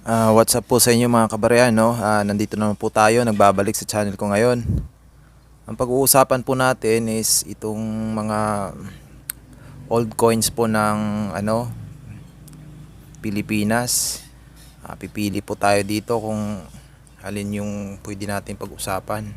Ah, what's up po sa inyo mga kabaryan, no? Ah, nandito naman po tayo, nagbabalik sa channel ko ngayon. Ang pag-uusapan po natin is itong mga old coins po ng ano Pilipinas. Ah, pipili po tayo dito kung alin yung pwede natin pag-usapan.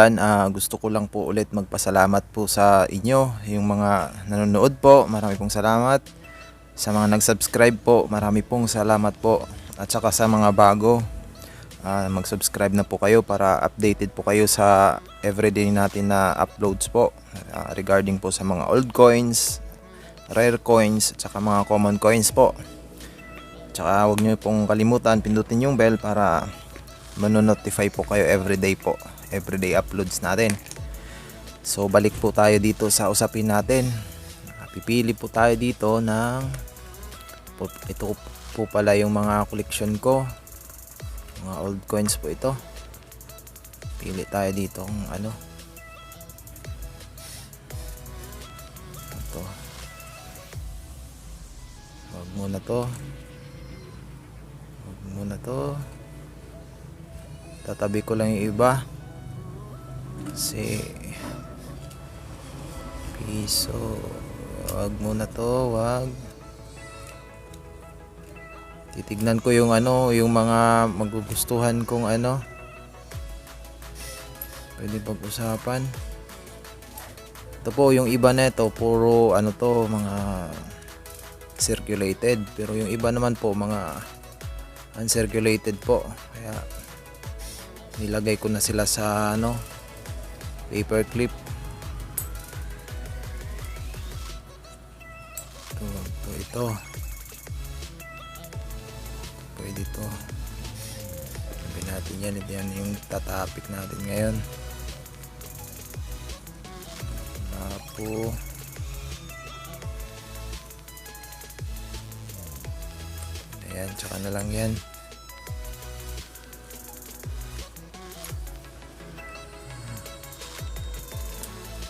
Ah, gusto ko lang po ulit magpasalamat po sa inyo, yung mga nanonood po, marami pong salamat. Sa mga nag-subscribe po, marami pong salamat po. At saka sa mga bago, ah, mag-subscribe na po kayo para updated po kayo sa everyday natin na uploads po ah, regarding po sa mga old coins, rare coins, at saka mga common coins po. Tsaka huwag nyo pong kalimutan, pindutin yung bell para manonotify po kayo everyday po. Everyday uploads natin. So balik po tayo dito sa usapin natin. Pipili po tayo dito ng ito po pala yung mga collection ko. Mga old coins po ito. Pili tayo dito kung ano. Ito. Wag muna to. Wag muna to. Tatabi ko lang yung iba. Kasi piso. Wag muna to, wag. Titignan ko yung ano, yung mga magugustuhan kong ano. Pwede pag-usapan. Ito po, yung iba na puro ano to, mga circulated. Pero yung iba naman po, mga uncirculated po. Kaya nilagay ko na sila sa ano paper clip ito, ito, ito. Pwede to. Sabi natin yan ito yan yung tatapik natin ngayon. Tapo ayan tsaka na lang yan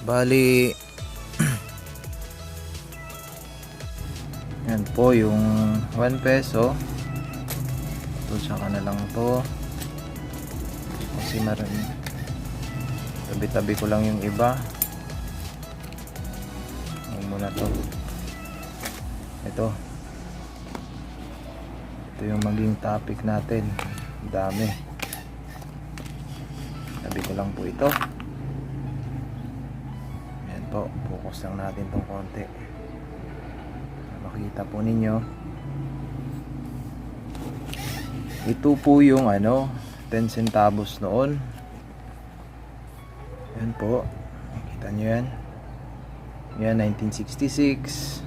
Bali, yan po yung 1 peso. Ito tsaka na lang to. Kasi marami. Tabi-tabi ko lang yung iba. Huwag muna to. Ito. Ito yung maging topic natin. Ang Dami. Tabi ko lang po ito. Po, focus lang natin tong konti. Makita po ninyo. Ito po yung ano, 10 centavos noon. Ayan po. Makita nyo yan. Yan, 1966.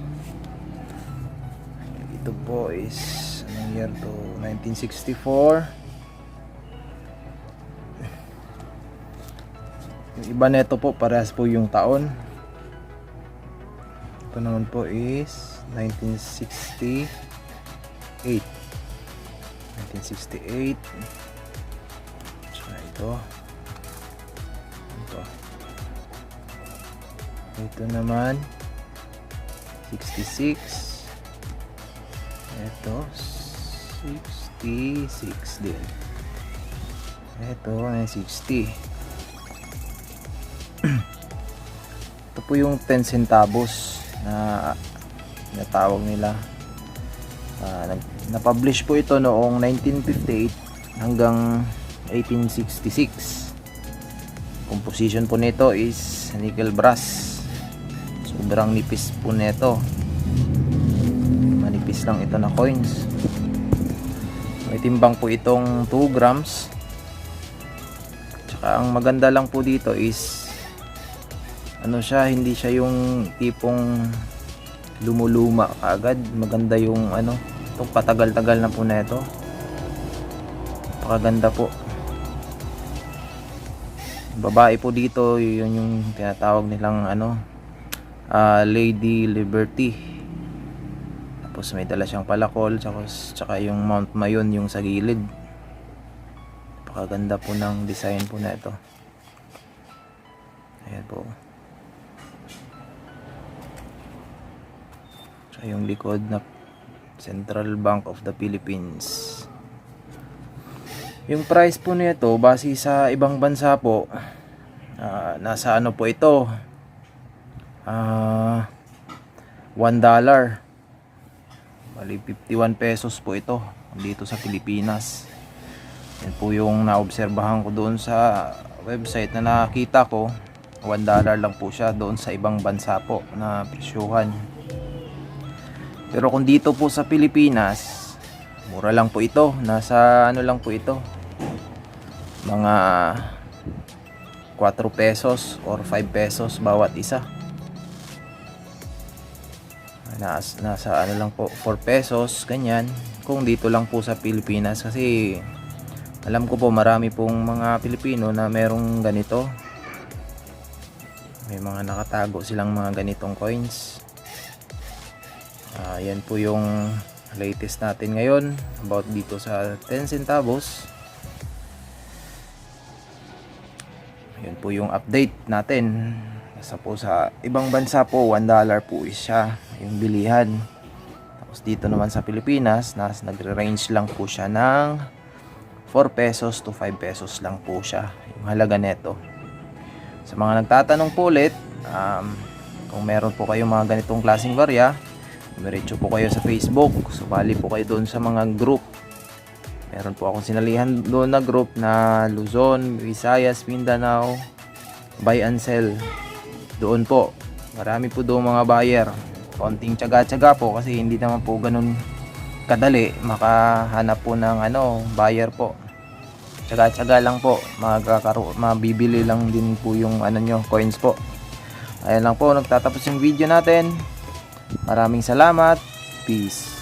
Ito po is, anong year to? 1964. Yung iba nito po parehas po yung taon. Naman po is 1968. 1968. Tsaka ito. Ito. Ito naman 66. Ito 66 din. Ito 960. Ito po yung 10 centavos na natawag nila. Nag, na-publish po ito noong 1958 hanggang 1866. Composition po nito is nickel brass. Sobrang nipis po nito. Manipis lang ito na coins. May timbang po itong 2 grams. Tsaka ang maganda lang po dito is ano siya, hindi siya yung tipong lumuluma kaagad. Maganda yung ano, itong patagal-tagal na po na ito. Napakaganda po. Babae po dito, yun yung tinatawag nilang ano, ah, Lady Liberty. Tapos may dala siyang palakol, tsaka, tsaka yung Mount Mayon yung sa gilid. Napakaganda po ng design po na ito. Ayan po. Sa yung likod na Central Bank of the Philippines. Yung price po nito base sa ibang bansa po ah, nasa ano po ito? Ah 1 dollar. Bali 51 pesos po ito dito sa Pilipinas. Yan po yung naobserbahan ko doon sa website na nakita ko. 1 dollar lang po siya doon sa ibang bansa po na presyuhan pero kung dito po sa Pilipinas mura lang po ito. Nasa ano lang po ito? Mga 4 pesos or 5 pesos bawat isa. Nasa, nasa ano lang po 4 pesos ganyan. Kung dito lang po sa Pilipinas kasi alam ko po marami pong mga Pilipino na merong ganito. May mga nakatago silang mga ganitong coins Ah, yan po yung latest natin ngayon about dito sa 10 centavos. Yan po yung update natin. Nasa po sa ibang bansa po 1 dollar po is siya yung bilihan. Tapos dito naman sa Pilipinas nas nagre-range lang po siya ng 4 pesos to 5 pesos lang po siya yung halaga neto. Sa mga nagtatanong po ulit um, kung meron po kayong mga ganitong klaseng barya Diretso po kayo sa Facebook. Sumali po kayo doon sa mga group. Meron po akong sinalihan doon na group na Luzon, Visayas, Mindanao, Buy and. Doon po. Marami po doon mga buyer. Konting tsaga-tsaga po kasi hindi naman po ganun kadali makahanap po ng ano, buyer po. Tsaga-tsaga lang po. Magkakaro mabibili lang din po yung ano nyo, coins po. Ayan lang po, nagtatapos yung video natin. Maraming salamat. Peace.